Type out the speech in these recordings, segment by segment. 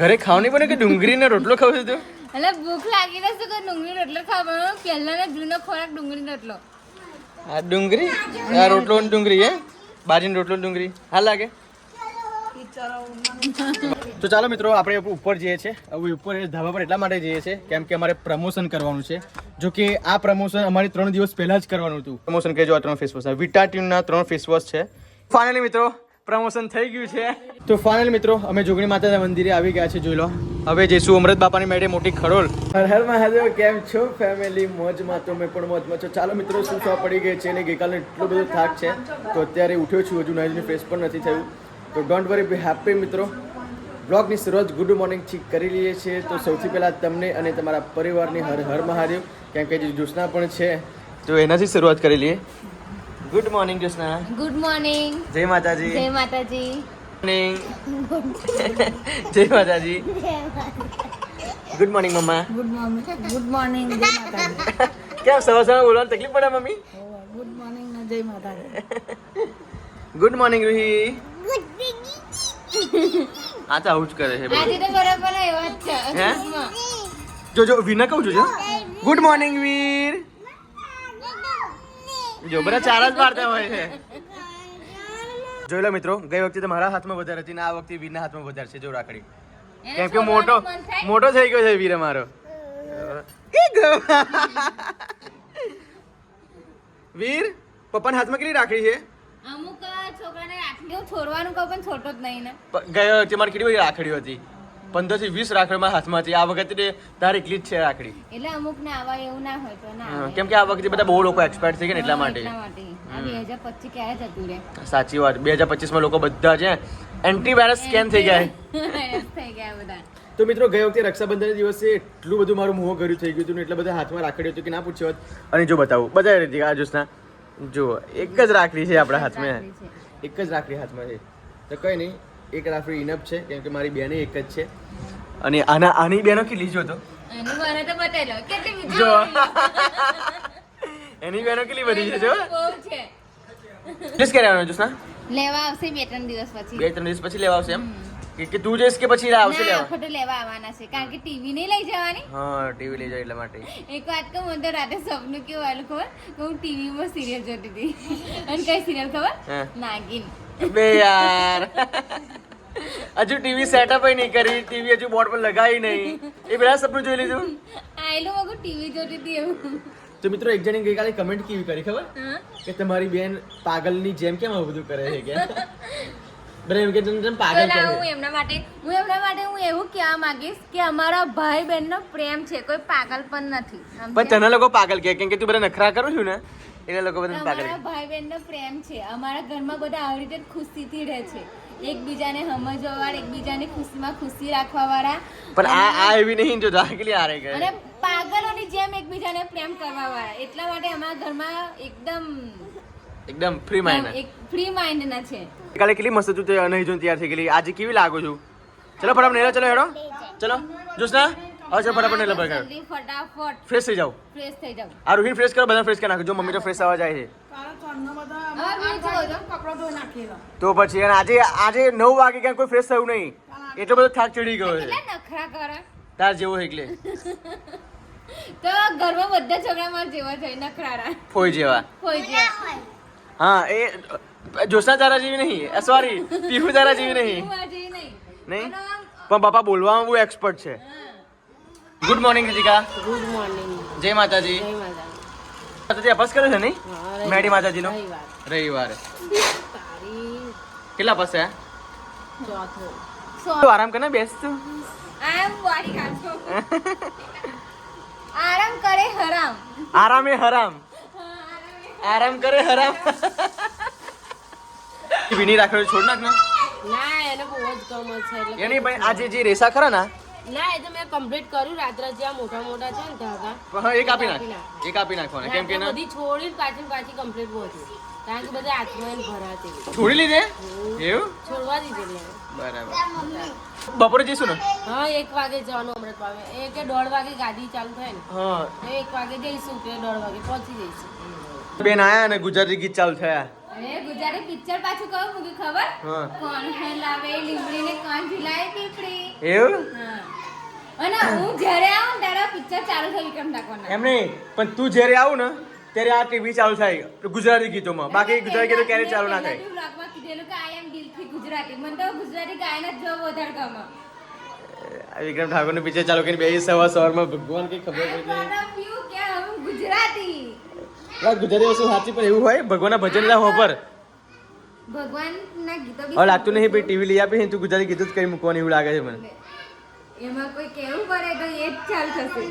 ઘરે ખાવ નહીં બને કે ડુંગળીને રોટલો ખાવ છે તું? એટલે ભૂખ લાગી રહેશે તો ડુંગળી રોટલો ખાવાનો પહેલાનો જૂનો ખોરાક ડુંગળી રોટલો. આ ડુંગળી? આ રોટલો ને ડુંગળી હે? બાજીનો રોટલો ડુંગળી. હા લાગે. તો ચાલો મિત્રો આપણે ઉપર જઈએ છીએ. હવે ઉપર ધાબા પર એટલા માટે જઈએ છીએ કેમ કે અમારે પ્રમોશન કરવાનું છે. જો કે આ પ્રમોશન અમારે ત્રણ દિવસ પહેલા જ કરવાનું હતું. પ્રમોશન કહેજો આ ત્રણ ફેસ વોશ વિટા ટ્યુનના ત્રણ ફેસ વોશ છે. ફાઇનલી મિત્રો પ્રમોશન થઈ ગયું છે. તો ફાઇનલ મિત્રો અમે જોગણી માતાના મંદિરે આવી ગયા છે જોઈ લો. હવે જઈશું અમૃત બાપાની મેળે મોટી ખરોલ હર હર મહાદેવ કેમ છો ફેમિલી મોજમાં તો મેં પણ મોજમાં છો. ચાલો મિત્રો શું સવા પડી ગઈ છે અને ગઈકાલે એટલો બધો થાક છે તો અત્યારે ઉઠ્યો છું હજુ નાઈની ફેસ પણ નથી થયું. તો ડોન્ટ વરી બી હેપી મિત્રો. બ્લોગની શરૂઆત ગુડ મોર્નિંગ ઠીક કરી લઈએ છીએ. તો સૌથી પહેલાં તમને અને તમારા પરિવારની હર હર મહાદેવ કેમ કે જે જ્યોત્સના પણ છે. તો એનાથી શરૂઆત કરી લઈએ. Good morning Jyotsna good morning જય માતાજી જય માતાજી મોર્નિંગ જય માતાજી ગુડ મોર્નિંગ મમ્મા ગુડ મોર્નિંગ ગુડ મોર્નિંગ જય માતાજી કેમ સવાર સવાર બોલવાની તકલીફ પડે મમ્મી ગુડ મોર્નિંગ ને જય માતાજી ગુડ મોર્નિંગ રૂહી આ તો આવું જ કરે છે આજે તો બરાબર એવા જ છે હે? જો જો વિના કહું છું ગુડ મોર્નિંગ વીર જો બધા ચાર જ પાડતા હોય છે. જોઈ લો મિત્રો ગઈ વખતે તો મારા હાથમાં વધારે હતી ને આ વખતે વીરના હાથમાં વધારે છે જો રાખડી. કેમ કે મોટો? મોટો થઈ ગયો છે વીર અમારો વીર પપ્પાના હાથમાં કેટલી રાખડી છે? અમુક છોકરાને રાખડીઓ છોડવાનું કહું પણ છોટો જ નહીં ને. ગયો વખતે મારી કેટલી બધી રાખડીઓ હતી. પંદરથી વીસ રાખડી મારા હાથમાં હતી. આ વખતે તારી એકલી જ છે રાખડી. એટલે અમુક ને આવા એવું ના હોય તો ના કેમ કે આ વખતે બધા બહુ લોકો એક્સપાયર થઈ ગયા એટલા માટે. સાચી વાત. બે હજાર પચીસમાં લોકો બધા છે એન્ટ્રી વાયરસ સ્કેન થઈ ગયા થઈ ગયા બધા. તો મિત્રો ગયો વખતે રક્ષાબંધન દિવસે એટલું બધું મારું મોહ ગર્યું થઈ ગયું હતું ને એટલે બધા હાથમાં રાખડી હતું કે ના પૂછ્યો અને જો બતાવું બધા રીતે આ જોસના જુઓ એક જ રાખડી છે આપણા હાથમાં. એક જ રાખડી હાથમાં છે. તો કઈ નહીં એક રાફડી ઇનફ છે કેમ કે મારી બેને એક જ છે. અને આના આની બેનો કેટલી જો તો? જો. એની બેનો કેટલી બધી છે જો. જસ ક્યારે આવવાનો જોસના? લેવા આવશે બે ત્રણ દિવસ પછી. બે ત્રણ દિવસ પછી લેવા આવશે એમ? કે તું જઈશ કે પછી આવશે લેવા? ફોટો લેવા આવવાના છે. કારણ કે ટીવી નહીં લઈ જવાની. હા ટીવી લઈ જાય એટલા માટે. એક વાત કહું મને તો રાતે સપનું કેવું આલું ખબર? હું ટીવીમાં સિરિયલ જોતી હતી. અને કઈ સિરિયલ ખબર. નાગિન. બે યાર. હજુ ટીવી સેટઅપ નહીં કરી ટીવી હજુ બોર્ડ પર લગાવી નહીં. એ પેલા સપનું જોઈ લીધું? આયેલું મગો ટીવી જોતી હતી એવું. તો મિત્રો એક જણી ગઈકાલે કમેન્ટ કેવી કરી ખબર? કે તમારી બેન પાગલની જેમ કેમ આવું બધું કરે છે કે બધા એમ કે તને તને તો પાગલ ના, હું એમના માટે હું એમના માટે હું એવું કહેવા માંગીશ કે અમારા ભાઈ બહેનનો પ્રેમ છે કોઈ પાગલ પણ નથી. પણ તને લોકો પાગલ કહે કેમ કે તું બધા નખરા કરું છું ને? એટલે લોકો બધા પાગલ અમારા ભાઈ બહેનનો પ્રેમ છે. અમારા ઘરમાં બધા આવી રીતે ખુશીથી રહે છે. એકબીજાને સમજવા વાળા એકબીજાની ખુશીમાં ખુશી રાખવા વાળા પણ આ આ એવી નહીં જો કેટલી હારે કરે અને પાગલોની જેમ એકબીજાને પ્રેમ કરવા વાળા એટલા માટે અમારા ઘરમાં એકદમ એકદમ ફ્રી માઇન્ડ એક ફ્રી માઇન્ડ ના છે. કાલે કેટલી મસ્ત તું નહીં જો તૈયાર થઈ ગયેલી. આજે કેવી લાગુ છું? ચલો ફટાફટ નેલા ચલો હેડો. ચલો. જોશના? હવે ચલો ફટાફટ નેલા પર જલ્દી ફટાફટ ફ્રેશ થઈ જાઓ। ફ્રેશ થઈ જાવ આ રૂહીન ફ્રેશ કરો બધા ફ્રેશ કરી નાખો. જો મમ્મી તો ફ્રેશ થવા જાય છે. તારા ચોરનો બધા હવે બીજું જોજો. કપડો ધોઈ નાખેલા. તો પછી અને આજે આજે નવ વાગે ક્યાં કોઈ ફ્રેશ થયું નહીં. એટલો બધો થાક ચડી ગયો છે. કેટલા નખરા કરે. તાર જેવો છે એટલે. તો ઘરમાં બધા છોકરા મારા જેવા છે નખરારા. ફોઈ જેવા. કોઈ જેવા. હા એ જોશના તારા જેવી નહીં. સોરી પીહુ તારા જેવી નહીં. હું આ જેવી નહીં. નહીં? અને આમ, પણ બાપા બોલવામાં બહુ એક્સપર્ટ છે. હા. Good morning Ritika good morning જય માતાજી. જય માતાજી. માતાજી અભ્યાસ કરે છે નહીં? મેડી માતાજીનો? રવિવાર. રવિવારે. કેટલા પાસે ચોથો. તું આરામ કરે બેસ તું. આમ વાળી કાઢો આરામ કરે હરામ. આરામ એ હરામ. આરામ કરે હરામ. વિની રાખડો છોડ નાખ ને. ના એને બહુ જ ગમે છે એટલે એની ભાઈ આજે જે રેસા ખરા ને ના એ તો મેં કમ્પ્લીટ કર્યું. રાત્રે જ્યાં મોટા મોટા છે ને ધાગા હા, એ કાપી નાખ. એક આપી નાખો કેમ કે ના? બધી છોડી પાછી પાછી કમ્પ્લીટ પહોંચી કારણ કે બધા એને ભરાતી. છોડી લીધે? એવું? છોડવા દીધેલી બરાબર. બપોરે જઈશું ને? હા એક વાગે જવાનું અમૃત પામે. એ કે દોઢ વાગે ગાડી ચાલુ થાય ને. હા. તો એક વાગે જઈશું કે દોઢ વાગે પહોંચી જઈશું. બેન આયા અને ગુજરાતી ગીત ચાલુ થયા. અરે ગુજરાતી પિક્ચર પાછું કહું મૂકી ખબર? કોણ હે લાવે લીમડીને કોણ ઝુલાય પીપળી? એવું? હા. અને હું જ્યારે આવું ત્યારે પિક્ચર ચાલુ થઈ વિક્રમ ઠાકોરના એમ નહીં પણ તું જ્યારે આવું ને ત્યારે આ ટીવી ચાલુ થાય. ગુજરાતી ગીતોમાં. બાકી ગુજરાતી ગીતો ક્યારે ચાલુ ના થાય? vlogમાં કીધેલું કે I am દિલથી ગુજરાતી. મને તો ગુજરાતી ગાયન જ જો વધારે ગમે. વિક્રમ ઠાકોરનું પિક્ચર ચાલુ કરીને બે સવાર સવારમાં ભગવાન કઈ ખબર પડી. કે હું ગુજરાતી. ગુજરાતી વસ્તુ સાચી પણ એવું હોય ભગવાનના ભજન ના હોપર ભગવાનના ગીતો હવે લાગતું નહીં ભાઈ ટીવી લઈ આપી તું ગુજરાતી ગીતો જ કરી મૂકવાનું એવું લાગે છે મને. એમાં કોઈ કેવું પડે તો એ જ ચાલ થશે.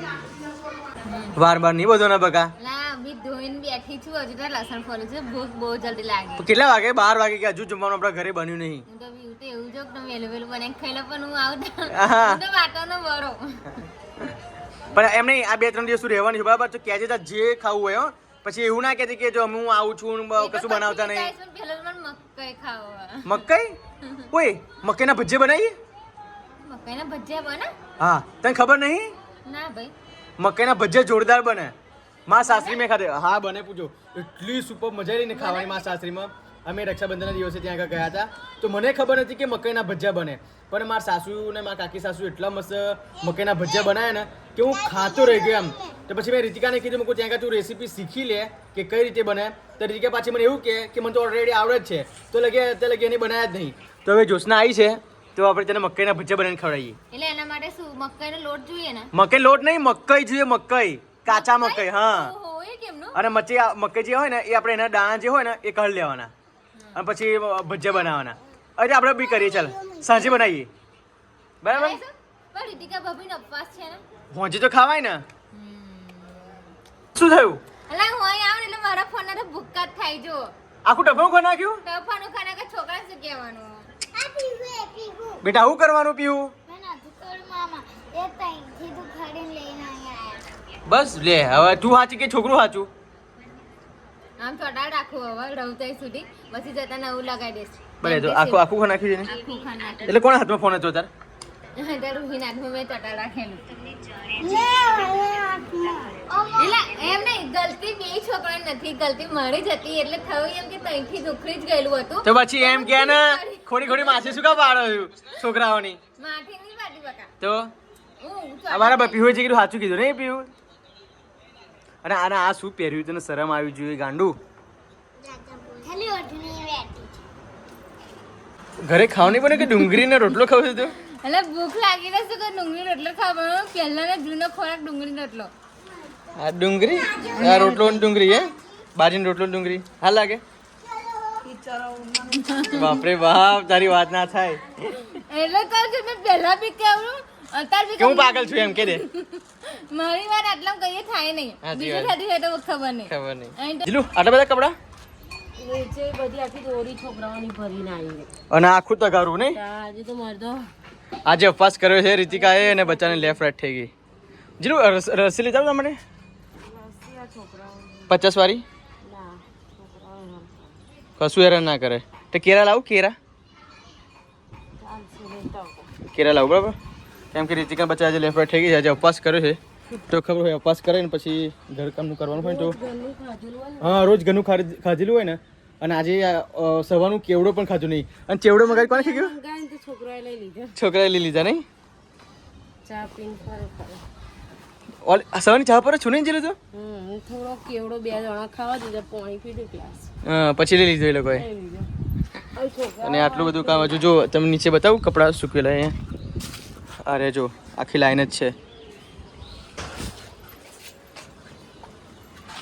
વાર વાર નહીં બધો ના બકા? ના બી ધોઈને બેઠી છું હજુ તો લસણ ફોલું છે ભૂખ બહુ જલ્દી લાગે. કેટલા વાગે? બાર વાગે કે હજુ જમવાનું આપણા ઘરે બન્યું નહીં. હું તો બી તો એવું જો કે વેલું વહેલું બનાવીને ખાઈ પણ હું આવું તો આહા. હું તો વાટોનો બરો પણ એમ નહીં આ બે ત્રણ દિવસ તું રહેવાની છે બરાબર? તો કહેજે જે ખાવું હોય હો. પછી એવું ના કહેજે કે જો હું આવું છું કશું બનાવતા નહીં. મકાઈ કોઈ મકાઈ? ઓય મકાઈના ભજીયા બનાવીએ? મકાઈના ભજીયા બને? હા તને ખબર નહીં? ના ભાઈ. મકાઈના ભજીયા જોરદાર બને. માં સાસરી મેં ખાધે. હા બને પૂછો. એટલી સુપર મજા આવી ને ખાવાની માં સાસરીમાં. અમે રક્ષાબંધનના દિવસે ત્યાં આગળ ગયા હતા. તો મને ખબર નથી કે મકાઈના ભજીયા બને. પણ મારા સાસુ ને મારા કાકી સાસુ એટલા મસ્ત મકાઈના ભજીયા બનાવ્યા ને કે હું ખાતો રહી ગયો એમ. તો પછી મેં રીતિકાને કીધું મૂકું ત્યાં તું રેસીપી શીખી લે કે કઈ રીતે બને. તો રીતિકા પાછી મને એવું કહે કે મને તો ઓલરેડી આવડે જ છે. તો લગે તે લગે એની બનાવ્યા જ નહીં. તો હવે જોશના આવી છે. તો આપણે તેને મકાઈના ભજીયા બનાવીને ખવડાવીએ. એટલે એના માટે શું મકાઈનો લોટ જોઈએ ને? મકાઈ લોટ નહીં મકાઈ જોઈએ મકાઈ. કાચા મકાઈ હા. અને મચી મકાઈ જે હોય ને એ આપણે એના દાણા જે હોય ને એ કાઢી લેવાના. અને પછી ભજીયા બનાવવાના. અરે આપણે બી કરીએ ચાલ. સાંજે બનાવીએ. બરાબર? હોજે ને? તો ખાવાય ને. શું થયું? અલા હું અહીં આવું એટલે મારા ફોન તો ભૂક્કા જ થાય જો. આખું ડબ્બો ખો નાખ્યું? તોફાનું ખાના કે છોકરા શું કહેવાનું? બેટા આવું કરવાનું પીવું? બસ લે હવે તું સાચી કે છોકરું સાચું આમ ચોટાડ રાખું હવે રવતાઈ સુધી. પછી જતા નવું લગાવી દઈશ બરાબર તો આખું આખું ખો નાખ્યું છે ને. આખું ખાના એટલે કોણ હાથમાં ફોન હતો તાર? રૂહીના મેં રાખેલું એટલે એમ નહીં ગલતી બે છોકરાની નથી ગલતી મારી જ હતી એટલે થયું એમ કે તઈથી દુખરી જ ગયેલું હતું. તો પછી એમ કે ને ખોડી ખોડી માસી શું કા પાડો છોકરાઓની? માથી નહીં પાડી બકા. તો? અમારા બપી પીવું છે કીધું સાચું કીધું નહીં પીવું? અને આને આ શું પહેર્યું? તને શરમ આવી જોઈએ ગાંડું? ઘરે ખાવાની નહીં બને કે ડુંગળીને રોટલો ખાવ છું તું? એટલે ભૂખ લાગી ને તો ડુંગળી રોટલો ખાવાનો. પહેલાનો જૂનો ખોરાક ડુંગળી રોટલો. આ ડુંગળી? આ રોટલો ને ડુંગળી હે? બાજરીનો રોટલો ડુંગળી. હા લાગે? બાપરે બાપ તારી વાત ના થાય. એટલે કહું છું મેં પહેલા બી કેવું અત્યારે બી હું. પાગલ છું એમ કે દે. મારી વાત આટલા કઈ થાય નહીં. બીજું. થતી હોય તો ખબર નહીં. ખબર નહીં. જીલું આટલા બધા કપડા? નીચે બધી આખી દોરી છોકરાઓની ભરીને આવી. અને આખું તગારું નહીં? આજે તો મારે તો આજે ઉપવાસ કર્યો છે રીતિકાએ અને બચ્ચાને લેફ્ટ રાઈટ થઈ ગઈ. જીલું રસ- લઈ જાવ તમારે? પચાસ વાળી? કશું હેરાન ના કરે. તો કેરા લાવું, કેરા. કેરા લાવું, બરાબર? કેમ કે રીતિકા બચ્ચા આજે લેફ્ટ રાઈટ થઈ ગઈ છે, આજે ઉપવાસ કર્યો છે. તો ખબર હોય, ઉપવાસ કરે ને પછી ઘરકામનું કરવાનું હોય તો. હા, રોજ ઘરનું ખાધ- ખાધેલું હોય ને. અને આજે સવારનું કેવડો પણ ખાધું નહીં. અને ચેવડો મગાવી કોને ખાઈ છોકરાએ લઈ લીધા. છોકરાએ લઈ લીધા નહીં? ચા ઓલ સવારની ચા પર છું? નહીં જીલું તો થોડો કેવડો બે જણા ખાવા દીધા પાણી પીધું ગ્લાસ. હા પછી લઈ લીધો એ લોકોએ. અને આટલું બધું કામ હજુ જો તમે નીચે બતાવું કપડાં સૂકવેલા અહીંયા. અરે જો આખી લાઈન જ છે.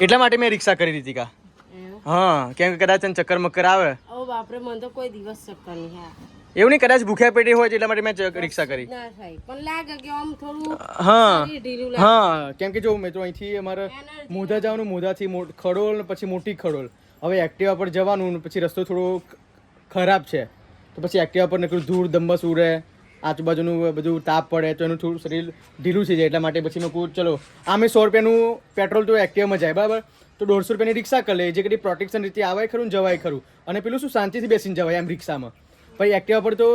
એટલા માટે મેં રિક્ષા કરી દીધી કા. હા કેમ કે કદાચ ચક્કર મક્કર આવે. ઓ બાપરે મને તો કોઈ દિવસ ચક્કર નહીં આવે. એવું નહીં કદાચ ભૂખ્યા પેટે હોય એટલા માટે મેં રિક્ષા કરી. પણ લાગે કે આમ થોડું હા હા કેમ કે જો મેં તો અહીંથી અમારે મોધા જવાનું મોધાથી ખડોલ પછી મોટી ખડોલ. હવે એક્ટિવા પર જવાનું પછી રસ્તો થોડો ખરાબ છે. તો પછી એક્ટિવા પર નીકળું ધૂળ ધમ્મસ ઉડે આજુબાજુનું બધું તાપ પડે તો એનું થોડું શરીર ઢીલું થઈ જાય એટલા માટે પછી મેં કહું ચલો આમે સો રૂપિયાનું પેટ્રોલ તો એક્ટિવામાં જાય બરાબર? તો દોઢસો રૂપિયાની રિક્ષા કરી લે જે કદી પ્રોટેક્શન રીતે આવાય ખરું જવાય ખરું. અને પેલું શું શાંતિથી બેસીને જવાય એમ રિક્ષામાં. પછી એક્ટિવા પર તો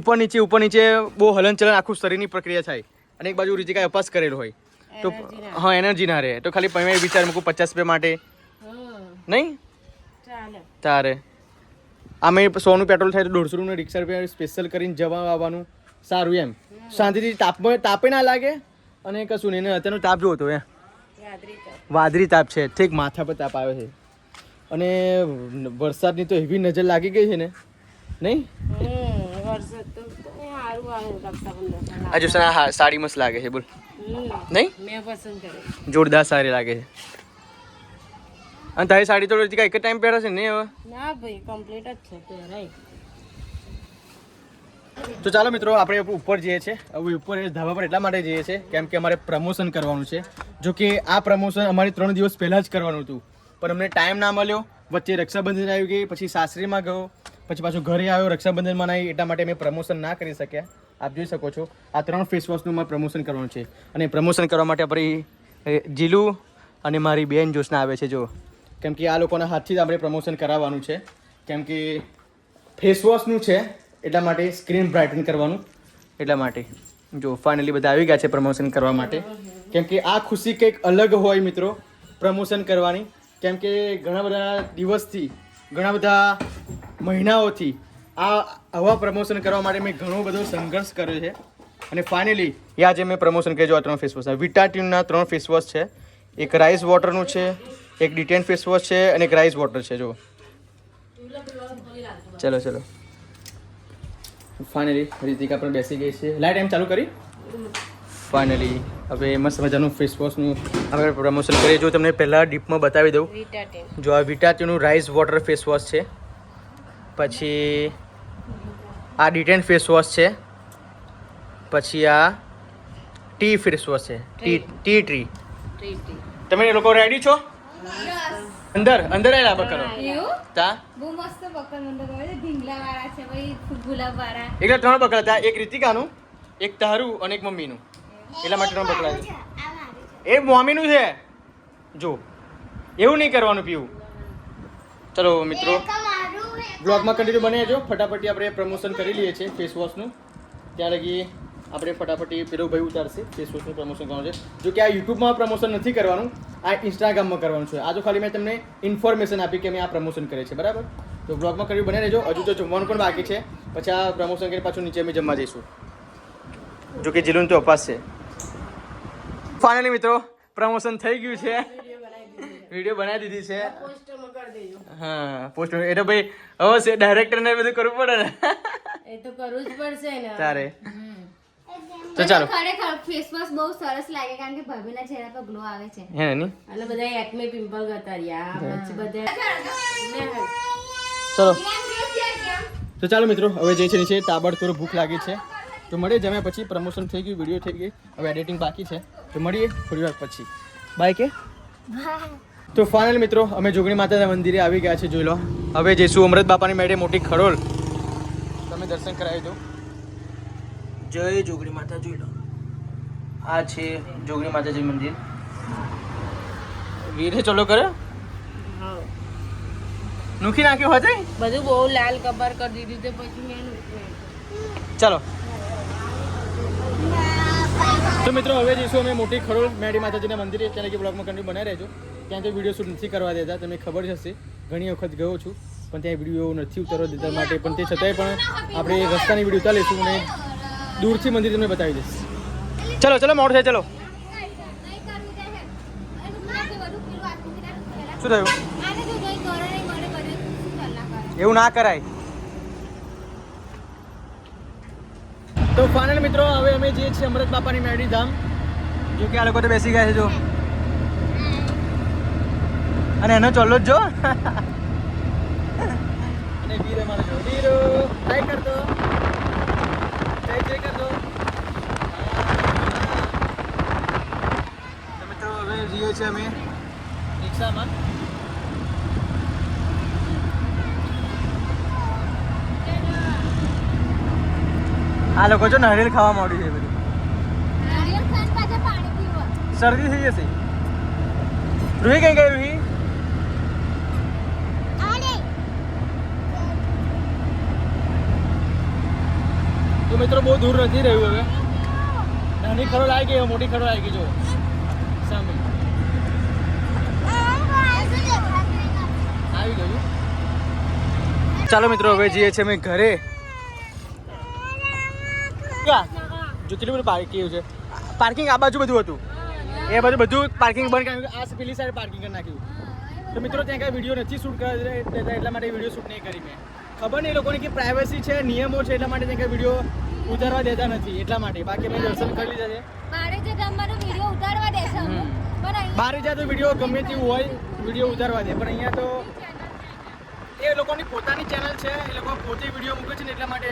ઉપર નીચે ઉપર નીચે બહુ હલનચલન આખું શરીરની પ્રક્રિયા થાય. અને એક બાજુ રીતિકા અપાસ કરેલો હોય. તો હા એનર્જી ના રહે. તો ખાલી તમે વિચાર મૂકું પચાસ રૂપિયા માટે. નહીં? તારે આમે સોનું પેટ્રોલ થાય તો દોઢસો રૂપિયા રિક્ષા રૂપિયા સ્પેશિયલ કરીને જવા આવવાનું. સારું એમ. શાંતિથી તાપમાં તાપે ના લાગે અને કશું નહીં અત્યારનો તાપ જોવો તો એ વાદળી તાપ. છે. ઠીક માથા પર તાપ આવે છે. અને વરસાદની તો એવી નજર લાગી ગઈ છે ને? નહીં? હમ વરસાદ તો સારું આવે રક્ષાબંધન આ જો હા સાડી મસ્ત લાગે છે બોલ. નહીં? જોરદાર સારી લાગે છે. અને તારી સાડી તો એક જ ટાઈમ પહેરાશે છે ને હવે? ના ભાઈ કમ્પ્લીટ જ છે પહેરાય. તો ચાલો મિત્રો, આપણે ઉપર જઈએ છીએ. હવે ઉપર ધાબા પર એટલા માટે જઈએ છીએ કેમ કે અમારે પ્રમોશન કરવાનું છે. જો કે આ પ્રમોશન અમારે ત્રણ દિવસ પહેલાં જ કરવાનું હતું. પણ અમને ટાઈમ ના મળ્યો. વચ્ચે રક્ષાબંધન આવી ગઈ પછી સાસરીમાં ગયો, પછી પાછું ઘરે આવ્યો, રક્ષાબંધનમાં નહીં, એટલા માટે મેં પ્રમોશન ના કરી શક્યા. આપ જોઈ શકો છો, આ ત્રણ ફેસ વોશનું મારે પ્રમોશન કરવાનું છે. અને પ્રમોશન કરવા માટે આપણી જીલુ અને મારી બેન જોશના આવે છે જો કેમ કે આ લોકોના હાથથી જ આપણે પ્રમોશન કરાવવાનું છે. કેમ કે ફેસ વોશનું છે એટલા માટે સ્ક્રીન બ્રાઇટન કરવાનું. એટલા માટે. જો ફાઇનલી બધા આવી ગયા છે પ્રમોશન કરવા માટે. કેમ કે આ ખુશી કંઈક અલગ હોય મિત્રો પ્રમોશન કરવાની. કેમ કે ઘણા બધા દિવસથી, ઘણા બધા મહિનાઓથી આ આવા પ્રમોશન કરવા માટે મેં ઘણો બધો સંઘર્ષ કર્યો છે. અને ફાઇનલી એ આજે મેં પ્રમોશન કર્યું આ ત્રણ ફેસ વોશ વિટાટ્યુનના ત્રણ ફેસ વોશ છે. એક રાઈસ વોટરનું છે, એક ડિટેન ફેસ વોશ છે, અને એક રાઈસ વોટર છે જો ચલો ચલો. ફાઇનલી રીતિકા પણ બેસી ગઈ છે. લાઈટ એમ ચાલુ કરી? ફાઇનલી હવે મસ્ત મજાનું ફેસ વોશનું આપણે પ્રમોશન કરીએ. જો તમને પહેલાં ડીપમાં બતાવી દઉં. જો આ વિટાટીનું રાઈસ વોટર ફેસ વોશ છે. પછી આ ડિટેન ફેસ વોશ છે. પછી આ ટી ફેસ વોશ છે. ટી ટી ટ્રી તમે લોકો રેડી છો? અંદર અંદર આવેલા બકરો. તા? બહુ મસ્ત બકર મંડળ હોય ઢીંગલા વાળા છે ભાઈ ગુલાબ વાળા એટલે ત્રણ બકરા હતા એક રીતિકાનું એક તારું અને એક મમ્મીનું. એટલા માટે ત્રણ બકરા છે. એ મમ્મીનું છે. જો એવું નહીં કરવાનું પીવું. ચલો મિત્રો બ્લોગમાં કન્ટિન્યુ બને જો ફટાફટી આપણે પ્રમોશન કરી લઈએ છીએ ફેસ વોશનું ત્યાં લગી આપણે ફટાફટી પેલો ભાઈ ઉતારશે ફેસબુકનું પ્રમોશન કરવાનું છે. જો કે આ યુટ્યુબમાં પ્રમોશન નથી કરવાનું આ ઇન્સ્ટાગ્રામમાં કરવાનું છે. આ તો ખાલી મેં તમને ઇન્ફોર્મેશન આપી કે મેં આ પ્રમોશન કરે છે બરાબર? તો બ્લોગમાં કર્યું બને રહેજો. હજુ તો જમવાનું પણ બાકી છે. પછી આ પ્રમોશન કરી પાછું નીચે અમે જમવા જઈશું. જો કે જીલુન તો અપાસ છે. ફાઇનલી મિત્રો પ્રમોશન થઈ ગયું છે. વીડિયો બનાવી દીધી છે. હા પોસ્ટ એ તો ભાઈ હવે ડાયરેક્ટરને બધું કરવું પડે ને. એ તો કરવું જ પડશે ને તારે. તો ચાલો. ખરેખર ફેસ વોશ બહુ સરસ લાગે કારણ કે ભાભીના ચહેરા પર ગ્લો આવે છે. હે ને? એટલે બધા એકમે પિમ્પલ ગતાર્યા પછી બધા ચલો તો ચાલો મિત્રો હવે જે છે નીચે તાબડતોડ ભૂખ લાગી છે. તો મળીએ જમ્યા પછી પ્રમોશન થઈ ગયું વીડિયો થઈ ગઈ હવે એડિટિંગ બાકી છે. તો મળીએ થોડી વાર પછી. બાય કે? તો ફાઇનલ મિત્રો અમે જોગણી માતાના મંદિરે આવી ગયા છે જોઈ લો. હવે જઈશું અમૃત બાપાની મેળે મોટી ખરોલ તમે દર્શન કરાવી દો. જય જોગણી માતા જોઈ લો. આ છે જોગણી માતાજી મંદિર. વીરે ચલો કરે? નુખી નાખ્યું હતું બધું બહુ લાલ કબર કરી દીધું તે પછી મેં ચલો. તો મિત્રો હવે જઈશું અમે મોટી ખરોલ મેડી માતાજીના મંદિરે. ત્યાં કે બ્લોગમાં કન્ટિન્યુ બનાવી રહેજો ત્યાં તો વીડિયો શૂટ નથી કરવા દેતા. તમને ખબર જ હશે. ઘણી વખત ગયો છું. પણ ત્યાં વીડિયો નથી ઉતારવા દેતા માટે. પણ તે છતાંય પણ આપણે રસ્તાની વીડિયો ઉતારીશું અને દૂરથી મંદિર તમને બતાવી દઈશ. ચલો ચલો મોડું છે ચલો. શું થયું? એવું ના કરાય. તો ફાઇનલ મિત્રો હવે અમે જઈએ છીએ અમૃત બાપાની મેરડી ધામ. જો કે આ લોકો તો બેસી ગયા છે જો. અને એનો ચલો જ જો. અને વીર અમારો જો વીરો હાય કર દો જય જય કર દો તો મિત્રો હવે જઈએ છીએ અમે. રિક્ષામાં. આ લોકો જો નારિયેલ ખાવા માંડ્યું છે બધું. શરદી થઈ જશે. રૂહી કઈ ગઈ રૂહી? તો મિત્રો બહુ દૂર નથી રહ્યું હવે. નાની ખરોડ આવી ગઈ મોટી ખરોડ આવી ગઈ જો સામે આવી ગયું ચાલો મિત્રો હવે જઈએ છીએ અમે ઘરે? જો કેટલું બધું પાર્કિંગ છે. પાર્કિંગ આ બાજુ બધું હતું. એ બાજુ બધું પાર્કિંગ બંધ કર્યું. આ પેલી સાઈડ પાર્કિંગ કરી નાખ્યું. તો મિત્રો ત્યાં કાંઈ વીડિયો નથી શૂટ કરે એટલા માટે વીડિયો શૂટ નહીં કરી મેં. ખબર નહીં એ લોકોની કે પ્રાઇવસી છે નિયમો છે એટલા માટે ત્યાં કાંઈ વીડિયો ઉતારવા દેતા નથી. એટલા માટે. બાકી મેં દર્શન કરી લીધા છે. મારે જે તમારો વીડિયો ઉતારવા દે છે અમુક. બહાર જાય તો વીડિયો ગમે તેવું હોય વીડિયો ઉતારવા દે. પણ અહીંયા તો એ લોકોની પોતાની ચેનલ છે એ લોકો પોતે વીડિયો મૂકે છે ને એટલા માટે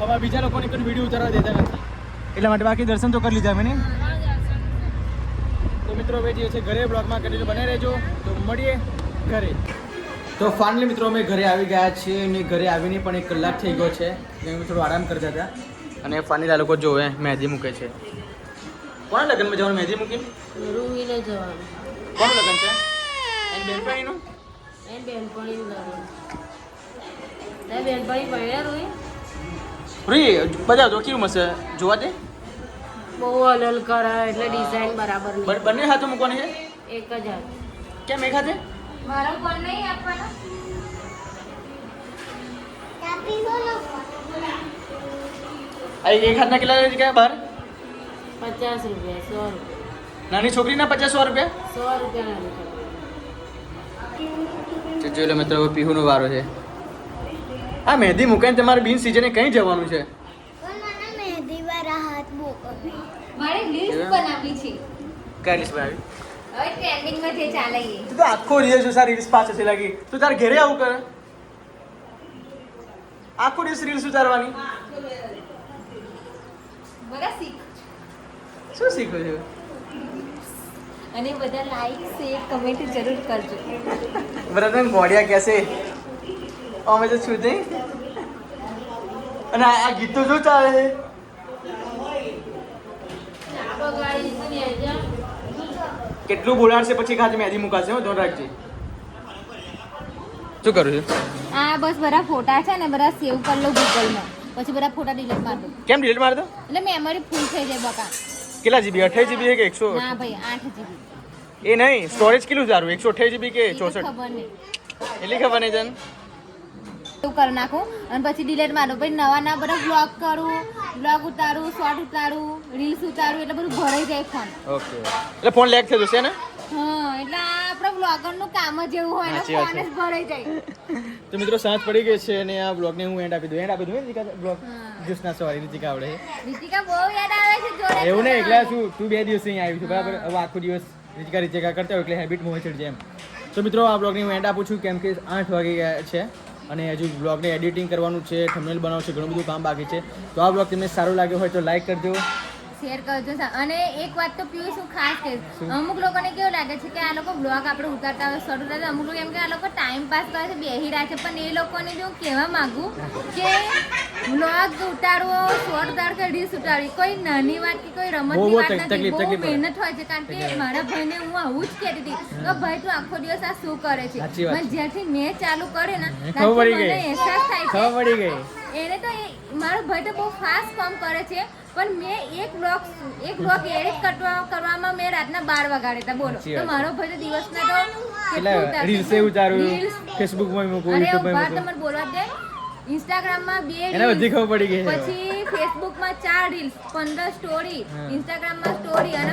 હવે બીજા લોકોની પણ વીડિયો ઉતારવા દેતા નથી. એટલા માટે બાકી દર્શન તો કરી લીધા મેં તો મિત્રો હવે જે છે ઘરે બ્લોગમાં કરી બને રહેજો. તો મળીએ ઘરે. તો ફાઇનલી મિત્રો અમે ઘરે આવી ગયા છીએ અને ઘરે આવીને પણ એક કલાક થઈ ગયો છે. એમ થોડો આરામ કરતા હતા. અને ફાઇનલી આ લોકો જોવે મહેંદી મૂકે છે. કોના લગ્નમાં જવાનું મહેંદી મૂકી રૂહીને જવાનું. કોનું લગ્ન છે? એની બેનપણીનું? એ બેનપણી લગ્ન એ બેનપણી પડ્યા રૂહી રીએ બધા જો કેવું મસ્ત જોવા દે. બહુ અલલ કરે એટલે ડિઝાઇન બરાબર બ- નહીં. બંને હાથો મૂકવાની છે? એક જ હાથ. કેમ એક હાથે? મારો ફોન નહીં આપવાનો? આ એક હાથના કેટલા લે છે કે બહાર પચાસ રૂપિયા સો રૂપિયા. નાની છોકરીના પચાસ સો રૂપિયા? સો રૂપિયા નથી તો જોઈ લો મિત્રો હવે પીહુનો વારો છે. આ મહેંદી મૂકાઈને તમારે બિન સિઝને કઈ જવાનું છે? મારે લિસ્ટ એમ? બનાવવી છે. કઈ લિસ્ટ બનાવી? હવે ટ્રેન્ડિંગમાં જે ચાલે તું તો આખો દિવસ સારી રીલ્સ પાછળ છે લાગી. તું તારે ઘરે આવું કરે? આખો દિવસ રીલ્સ ઉતારવાની? શું શીખો છો? અને બધા લાઈક શેર કમેન્ટ જરૂર કરજો. બ્રધર મોડિયા કેસે? અમે તો છું નહીં. અને આ ગીત શું ચાલે છે? કેટલું બોલાડશે પછી ખાતે મેદી મુકાશે હો ધોન રાખજે. શું કરું છું? આ બસ બધા ફોટા છે ને બધા સેવ કરી લો ગૂગલમાં પછી બધા ફોટા ડિલીટ માર દો. કેમ ડિલીટ માર દો? એટલે મેમરી ફૂલ થઈ જાય બકા. કેટલા જીબી અઠાઈ જીબી છે કે એકસો ના ભાઈ આઠ જીબી એ નહીં સ્ટોરેજ કેટલું સારું? એકસો અઠાઈ જીબી કે ચોસઠ? એટલી ખબર નહીં જન એવું કરી નાખું. અને પછી ડિલેટ મારું. પછી નવા નવા બધા બ્લોગ કરું બ્લોગ ઉતારું શોર્ટ ઉતારું રીલ્સ ઉતારું એટલે બધું ભરાઈ જાય ફોન ઓકે એટલે ફોન લેક થઈ જશે ને? એટલે આ આપણા બ્લોગરનું કામ જ એવું હોય ને ફોન જ ભરાઈ જાય. તો મિત્રો સાંજ પડી ગઈ છે અને આ બ્લોગને હું એન્ડ આપી દઉં. એન્ડ આપી દઉં રીતિકા બ્લોગ. જ્યુસના સોરી રીતિકા આવડે. રીતિકા બહુ યાદ આવે છે જોડે એવું નહીં એકલા શું તું બે દિવસ અહીં આવી છું બરાબર? હવે આખો દિવસ રીતિકા રીતિકા કરતા હોય એટલે હેબિટ મોહ ચડી જાય એમ. તો મિત્રો આ બ્લોગની હું એન્ડ આપું છું કેમ કે આઠ વાગી ગયા છે અને હજુ બ્લોગને એડિટિંગ કરવાનું છે થંબનેલ બનાવવાનું છે ઘણું બધું કામ બાકી છે. તો આ બ્લોગ તમને સારો લાગ્યો હોય તો લાઈક કરજો. શેર કરજો અને એક વાત તો પીયુષ હું ખાસ કહીશ. અમુક લોકોને કેવું લાગે છે કે આ લોકો બ્લોગ આપણે ઉતારતા હોય શરૂ ઉતારતા અમુક લોકો એમ કે આ લોકો ટાઈમ પાસ કરે છે બેહી રહ્યા છે. પણ એ લોકોને જો હું કહેવા માગું કે બ્લોગ ઉતારવો શોર્ટ ઉતારો કે રીલ્સ ઉતારવી કોઈ નાની વાત કે કોઈ રમતની વાત નથી બહુ મહેનત હોય છે. કારણ કે મારા ભાઈને હું આવું જ કહેતી હતી કે ભાઈ તું આખો દિવસ આ શું કરે છે? પણ જ્યાંથી મેં ચાલુ કરે ને મને એહસાસ અહેસાસ થાય છે એને તો મારો ભાઈ તો બહુ ફાસ્ટ કામ કરે છે પણ મેં એક બ્લોક એક બ્લોક એડિટ કરવા કરવામાં મેં રાતના બાર વગાડ્યા હતા બોલો. તો મારો ભાઈ તો દિવસના તો રીલ્સ ઉતારું Reels. ફેસબુકમાં મૂકું અરે યુટ્યુબમાં વાત મૂકું બોલવા દે. ઇન્સ્ટાગ્રામમાં બે એને બધી ખબર પડી ગઈ પછી ફેસબુકમાં ચાર રીલ્સ પંદર સ્ટોરી ઇન્સ્ટાગ્રામમાં સ્ટોરી અને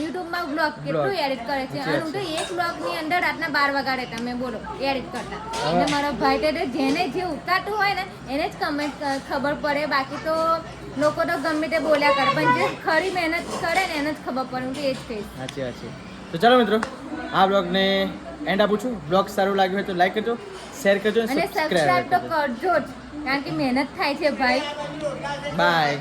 યુટ્યુબમાં બ્લોગ કેટલું એડિટ કરે છે? અને હું તો એક બ્લોગની અંદર રાતના બાર વગાડે તમે બોલો એડિટ કરતા. એટલે મારો ભાઈ તે જેને જે ઉતારતું હોય ને એને જ કમેન્ટ ખબર પડે. બાકી તો લોકો તો ગમે તે બોલ્યા કરે પણ જે ખરી મહેનત કરે ને એને જ ખબર પડે. હું તો એ જ કહીશ. સાચી સાચી તો ચાલો મિત્રો આ બ્લોગને એન્ડ આપું છું. બ્લોગ સારું લાગ્યું હોય તો લાઈક કરજો શેર કરજો અને સબસ્ક્રાઇબ તો કરજો. જ કારણ કે મહેનત થાય છે ભાઈ. બાય